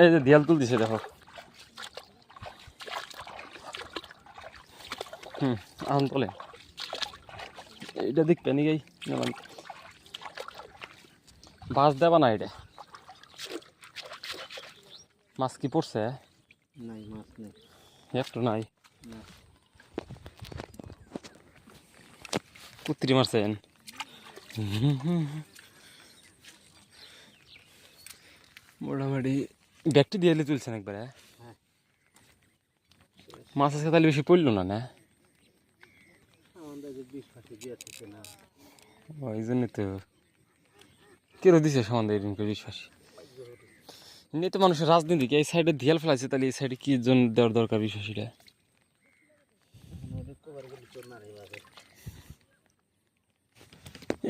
এই যে দেয়াল তুল দিছে দেখো। হুম আহন তোলে। এইটা দেখবে নি গাই যেমন। বাস দেবা না এটা? মাছ কি পড়ছে? নাই মাছ নেই। একটু নাই। কুত্রি মারছেন। মোটামুটি ব্যাগটি দিয়ে তুলছেন একবারে। মাছ আজকে তাহলে বেশি পড়ল না না? ওই জন্য তো। কেরো দিছে সমান্ধে এরকম বিশ্বাস? এমনি তো মানুষের রাজনীতি, এই সাইডে দিয়াল ফেলাইছে, তাহলে এই সাইডে কি জন্য দেওয়ার দরকার বিশ্বাসীরা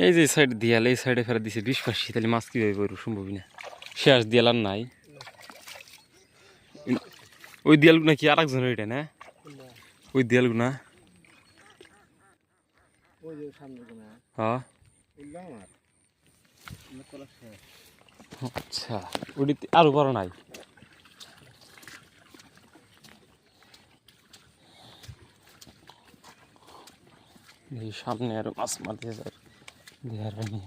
এই যে সাইড দিয়াল এই সাইডে ফেরা দিছে বিশ্বাসী, তাহলে মাছ কীভাবে বইব সম্ভবই না। শেষ দিয়াল আর নাই। ওই দিয়ালগুনা কি আর একজনের ওইটা না? ওই সামনে কোনা হ্যাঁ। আচ্ছা ওটি আরও বড় নাই। সামনে আরও মাছ মারতে স্যার দেয়ার পানি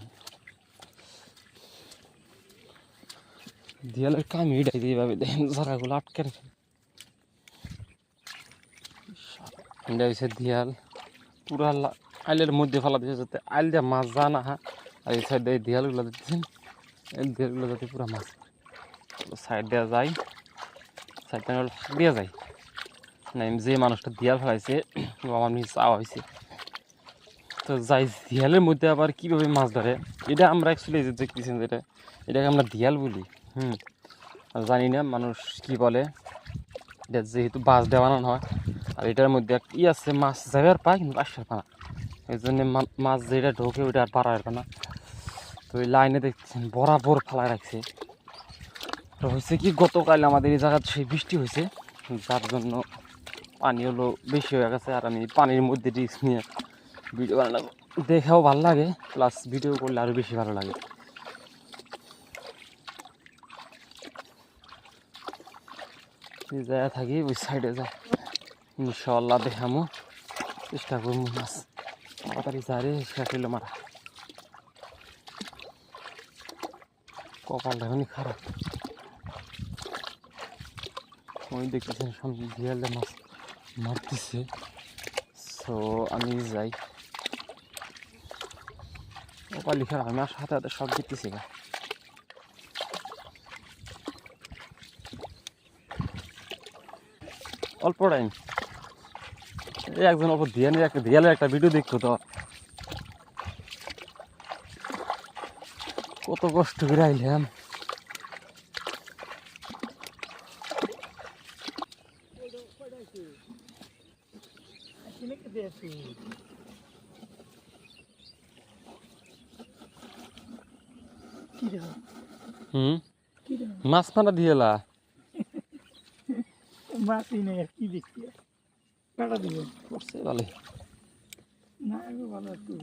দেয়ালের কাম এটাই দিয়ে ভাবে দেখেন জারাগুলো আটকে রাখে এটা হচ্ছে দেয়াল। পুরা আইলের মধ্যে ফেলা দিয়েছে যাতে আইল দিয়ে মাছ যা না হা আর এই সাইডে এই দেয়ালগুলো দিচ্ছেন এই দেয়ালগুলো যাতে পুরা মাছ। সাইড দেওয়া যায় সাইডটা ফাঁক দেওয়া যায় না যে মানুষটা দেয়াল ফেলাইছে আমার নিচে চাওয়া হয়েছে তো যাই, দেয়ালের মধ্যে আবার কীভাবে মাছ ধরে? এটা আমরা অ্যাকচুয়ালি যে দেখতেছেন যেটা এটাকে আমরা দেয়াল বলি। হুম। জানি না মানুষ কি বলে। এটা যেহেতু বাস দেওয়ানো হয়। আর এটার মধ্যে এক ই আছে, মাছ যাবে আর পায় কিন্তু পারে না। এই জন্য মাছ যেটা ঢোকে ওইটা আর পারা না। তো ওই লাইনে দেখছেন বরাবর ফালায় রাখছে। তো হয়েছে কি, গতকাল আমাদের এই জায়গাতে সেই বৃষ্টি হয়েছে। যার জন্য পানি হলো বেশি হয়ে গেছে আর আমি পানির মধ্যে রিস্ক নিয়ে ভিডিও বানাবো দেখেও ভালো লাগে, প্লাস ভিডিও করলে আরও বেশি ভালো লাগে। জায়গায় থাকি, ওই সাইডে যায় ইনশাল্লাহ দেখামো। চেষ্টা করব মাছ। তাড়াতাড়ি যারে শেষ হইল মারা। কপালটা এখনই খারাপ। ওই দেখতেছেন সামনে মাছ মারতেছে। সো আমি যাই। কপালি খারাপ, আমি আর হাতে হাতে সব দিতেছি গা অল্প টাইম। এই একজন অল্প দিয়ালের একটা দিয়ালের একটা ভিডিও দেখতো তো? কত কষ্ট করে আইলাম। হুম? মাছ মারা দিয়েলা মাছই নেই কি দেখছি কাটা দিবে করছে ভালো না এগো ভালো একটু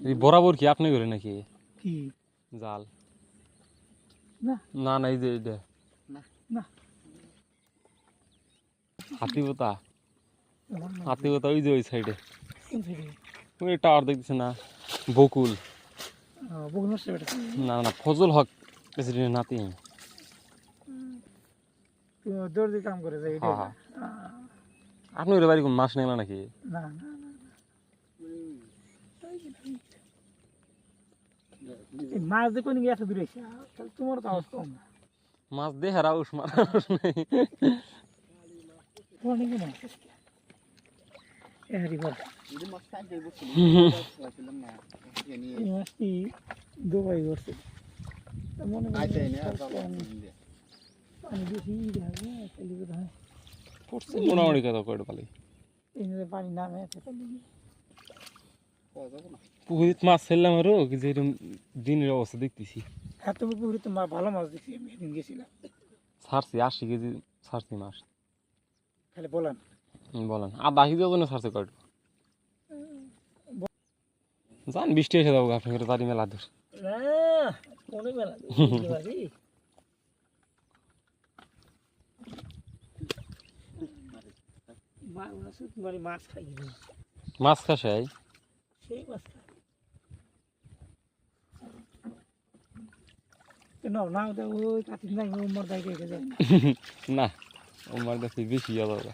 এই বরাবর কি আপনি করে নাকি? কি? জাল। না। না না এই যে এটা না। না। হাতি পোতা হাতি পোতা ওই যে ওই সাইডে ওই টাওয়ার দেখতেছে না বকুল। বগুন না না ফজল হক প্রেসিডেন্ট নাতি। দর্জি কাম করে যায় এটা। আপনি ওর বাড়ি মাছ নেই নাকি? না না না মাছ দেখো নাকি এত দূরে? তোমার তো আওয়াজ কম না। মাছ দে হারা উস মারা নেই। নাকি না বল। মাছটি দুবাই করছে মনে পানি বেশি তাহলে হয় করছে মোটামুটি কথা কয়টা পালি পানি নামে পুকুরিত মাছ ফেললাম আরও কি যে এরকম দিনের অবস্থা দেখতেছি। এত পুকুরে তো মা- ভালো মাছ দেখছি আমি সেদিন গেছিলাম। ছাড়ছি আশি কেজি ছাড়ছি মাছ। খালি বলেন। বলেন। আধা কেজি ওজনে ছাড়ছে কয়টা? জান বৃষ্টি এসে যাব আপনার বাড়ি মেলা দূর না কোনে বেলা মা- মাছ মানে মাছ খাই। না। মাছ খাসাই সেই মাছ খাই। না ওই কাতির নাই ও মর দায় না ওমর কাছে বেশি আলাদা